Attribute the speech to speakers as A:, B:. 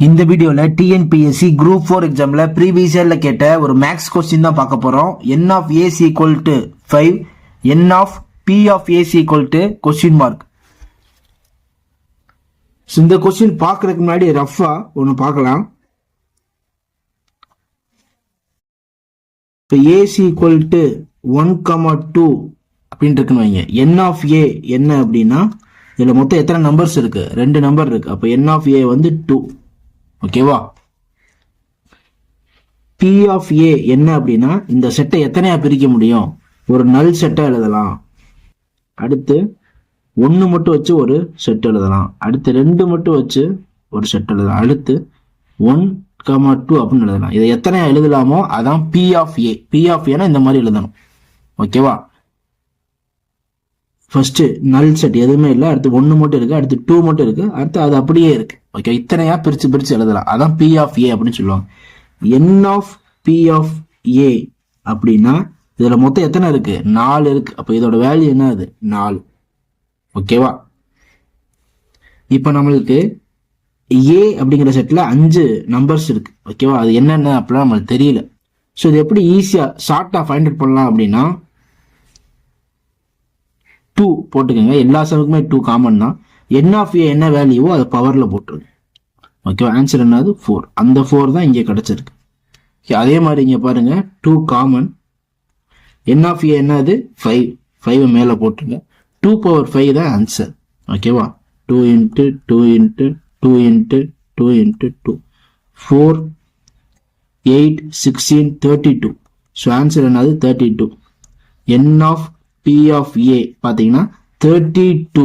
A: இந்த வீடியோவில் TNPSC group four எக்ஸாமில் ப்ரீவியஸ் இயரில் கேட்ட ஒரு மேக்ஸ் கொஸ்டின் தான் பார்க்க போகிறோம் n of AC equal to five n of B of AC equal to question mark இந்த கொஸ்டின் பார்க்கறதுக்கு முன்னாடி ரஃபா ஒன்று பார்க்கலாம். இப்போ AC equal to one comma two அப்படின்ட்டு இருக்குன்னு வைங்க. என் ஆஃப் ஏ என்ன அப்படின்னா இதில் மொத்தம் எத்தனை நம்பர்ஸ் இருக்குது ரெண்டு நம்பர் இருக்குது அப்போ என் ஆஃப் ஏ வந்து டூ ஓகேவா பி ஆஃப் ஏ என்ன அப்படின்னா இந்த செட்டை எத்தனையா பிரிக்க முடியும்? ஒரு நல் செட்டை எழுதலாம். அடுத்து ஒன்று மட்டும் வச்சு ஒரு செட் எழுதலாம். அடுத்து ரெண்டு மட்டும் வச்சு ஒரு செட் எழுதலாம். அடுத்து ஒன் கமா டூ அப்படின்னு எழுதலாம். இதை எத்தனை எழுதலாமோ அதான் B of A B of ஏனா இந்த மாதிரி எழுதணும். ஓகேவா ஃபர்ஸ்ட் நல் செட் எதுவுமே இல்லை. அடுத்து ஒன்று மட்டும் இருக்கு. அடுத்து டூ மட்டும் இருக்கு. அடுத்து அது அப்படியே இருக்கு. ஓகே இத்தனையா பிரிச்சு பிரிச்சு எழுதலாம். அதான் பி ஆஃப் ஏ அப்படின்னு சொல்லுவாங்க. N of B of A அப்படின்னா இதுல மொத்தம் எத்தனை இருக்கு? நாலு இருக்கு. அப்போ இதோட வேல்யூ என்ன அது? நாலு. ஓகேவா இப்போ நம்மளுக்கு ஏ அப்படிங்கிற செட்டில் அஞ்சு நம்பர்ஸ் இருக்கு. ஓகேவா அது என்னென்ன அப்படிலாம் நம்மளுக்கு தெரியல. ஸோ இது எப்படி ஈஸியாக ஷார்ட்டாக ஃபைண்ட் அவுட் பண்ணலாம் அப்படின்னா டூ போட்டுக்கோங்க. எல்லா சமுக்குமே டூ காமன் தான். என் ஆஃப் ஏ என்ன வேல்யூவோ அதை பவரில் போட்டுருங்க. ஓகேவா ஆன்சர் என்னது? ஃபோர் அந்த ஃபோர் தான் இங்கே கிடச்சிருக்கு. ஓகே அதே மாதிரி இங்கே பாருங்கள் two common n of A என்னது? ஃபைவ் ஃபைவ் மேலே போட்டுருங்க. டூ பவர் ஃபைவ் தான் ஆன்சர் ஓகேவா two into two into two into two into two four eight sixteen thirty two so answer என்னது? Thirty two n of B of A பார்த்தீங்கன்னா thirty two